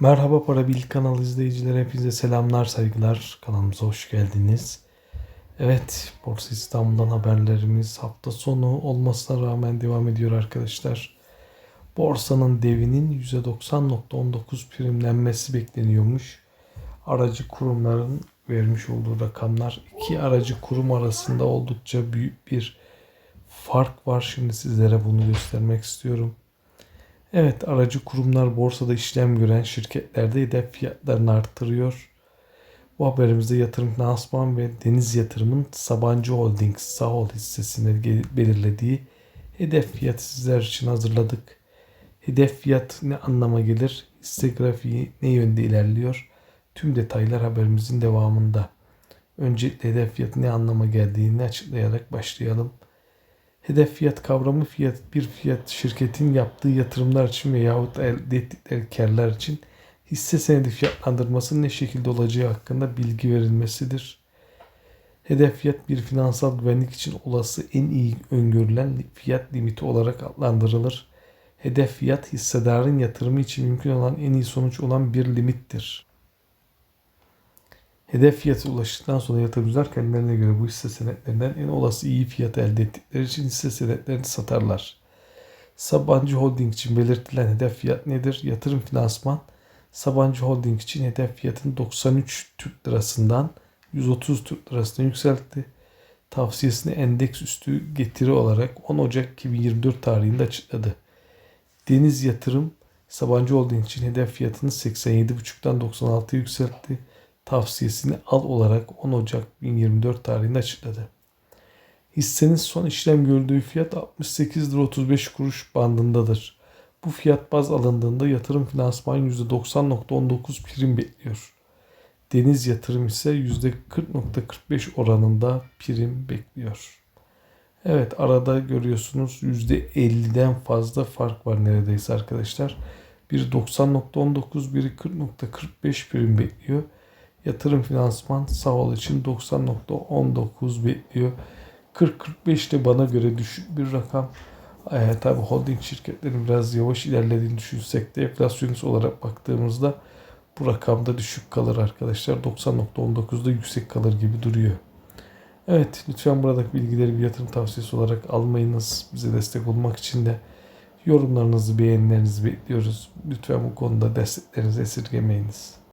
Merhaba Para Bil kanal izleyicileri hepinize selamlar saygılar kanalımıza hoş geldiniz. Evet Borsa İstanbul'dan haberlerimiz hafta sonu olmasına rağmen devam ediyor arkadaşlar. Borsanın devinin %90.19 primlenmesi bekleniyormuş. Aracı kurumların vermiş olduğu rakamlar iki aracı kurum arasında oldukça büyük bir fark var. Şimdi sizlere bunu göstermek istiyorum. Evet aracı kurumlar borsada işlem gören şirketlerde hedef fiyatlarını arttırıyor. Bu haberimizde yatırım finansman ve deniz yatırımın Sabancı Holding Sahol hissesine belirlediği hedef fiyatı sizler için hazırladık. Hedef fiyat ne anlama gelir? Hisse grafiği ne yönde ilerliyor? Tüm detaylar haberimizin devamında. Öncelikle hedef fiyatı ne anlama geldiğini açıklayarak başlayalım. Hedef fiyat kavramı fiyat bir fiyat şirketin yaptığı yatırımlar için veyahut elde ettikleri karlar için hisse senedi fiyatlandırmasının ne şekilde olacağı hakkında bilgi verilmesidir. Hedef fiyat bir finansal güvenlik için olası en iyi öngörülen fiyat limiti olarak adlandırılır. Hedef fiyat hissedarın yatırımı için mümkün olan en iyi sonuç olan bir limittir. Hedef fiyatı ulaştıktan sonra yatırımcılar kendilerine göre bu hisse senetlerinden en olası iyi fiyat elde ettikleri için hisse senetlerini satarlar. Sabancı Holding için belirtilen hedef fiyat nedir? Yatırım finansman Sabancı Holding için hedef fiyatını 93 Türk Lirasından 130 Türk Lirasına yükseltti. Tavsiyesini endeks üstü getiri olarak 10 Ocak 2024 tarihinde açıkladı. Deniz Yatırım Sabancı Holding için hedef fiyatını 87,5'tan 96'ya yükseltti tavsiyesini al olarak 10 Ocak 2024 tarihinde açıkladı. Hissenin son işlem gördüğü fiyat 68 lira 35 kuruş bandındadır. Bu fiyat baz alındığında yatırım finansman %90.19 prim bekliyor. Deniz yatırım ise %40.45 oranında prim bekliyor. Evet arada görüyorsunuz %50'den fazla fark var neredeyse arkadaşlar. Biri 90.19 biri 40.45 prim bekliyor. Yatırım finansman Sağol için 90.19 bekliyor. 40-45 de bana göre düşük bir rakam. Ee, tabi holding şirketlerin biraz yavaş ilerlediğini düşünsek de enflasyonist olarak baktığımızda bu rakamda düşük kalır arkadaşlar. 90.19'da yüksek kalır gibi duruyor. Evet lütfen buradaki bilgileri bir yatırım tavsiyesi olarak almayınız. Bize destek olmak için de yorumlarınızı, beğenilerinizi bekliyoruz. Lütfen bu konuda desteklerinizi esirgemeyiniz.